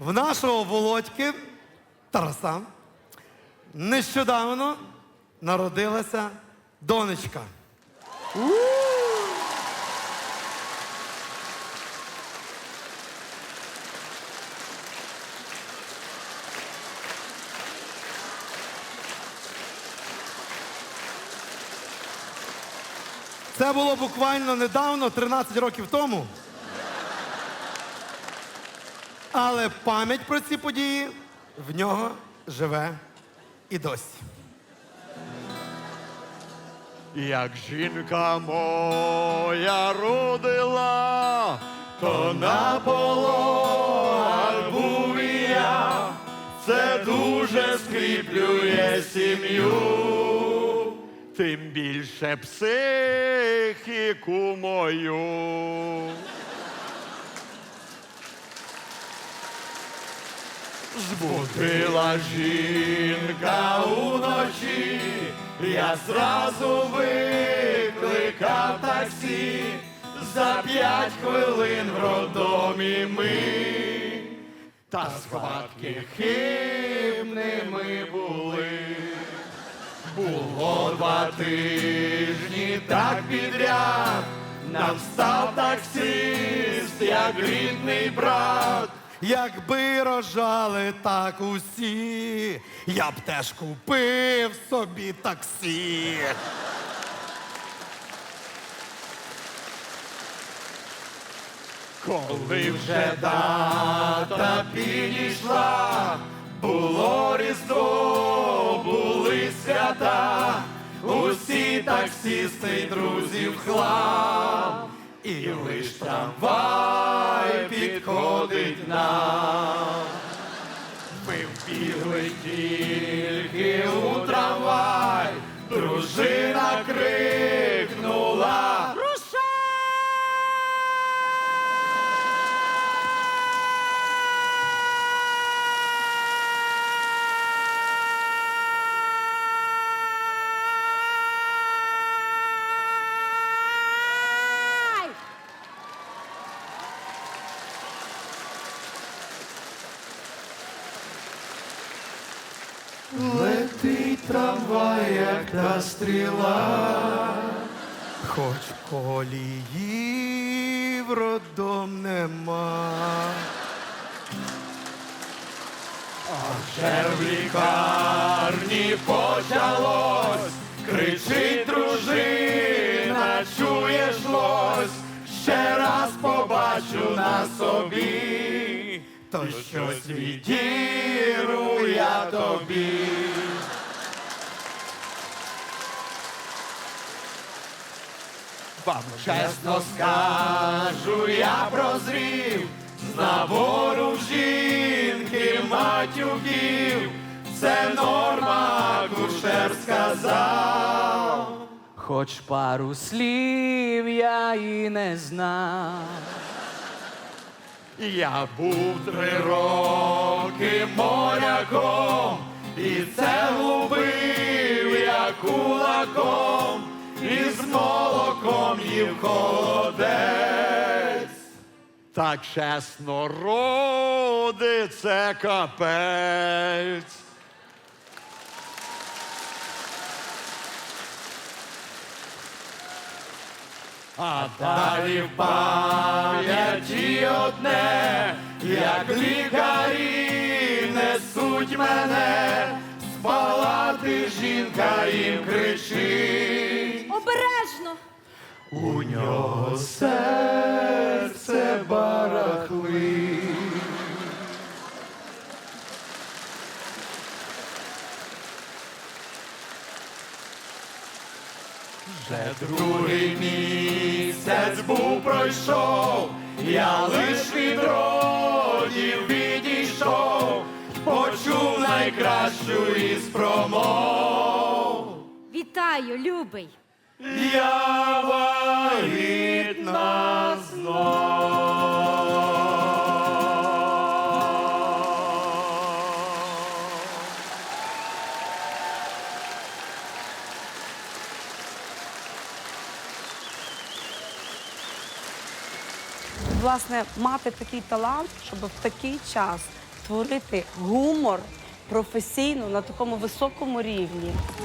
В нашого Володьки Тараса нещодавно народилася донечка. Це було буквально недавно, 13 років тому. Але пам'ять про ці події в нього живе і досі. Як жінка моя родила, то на пологах я. Це дуже скріплює сім'ю, тим більше психіку мою. Збудила жінка уночі, я зразу викликав таксі, за п'ять хвилин в роддомі ми, та схватки хибними були. Було два тижні так підряд, нам став таксист, як рідний брат. Якби рожали так усі, я б теж купив собі таксі. Коли вже дата підійшла, було різдво, були свята, усі таксісти й друзів хлам, і лиш трамвай підходить нам. Ми вбігли тільки Летить трамвай, як та стріла. Хоч колії в роддом нема. Вже в лікарні почалось, кричить дружина, чуєш лось, ще раз побачу на собі, то щось відіру тобі. Вам чесно скажу, я прозрів, з набору жінки матюків, це норма, кушер сказав. Хоч пару слів я і не знав. Я був три роки моряком, і це губив я кулаком, і з молоком їв холодець. Так чесно роди, це капець. А далі в пам'яті одне, як лікарі несуть мене, жінка їм кричить. Обережно! У нього серце барахлить. Вже другий місяць був пройшов, я лиш від родів відійшов, почув найкращу із промов. Вітаю, любий! Я вагітна знов. власне мати такий талант, щоб в такий час творити гумор професійно на такому високому рівні.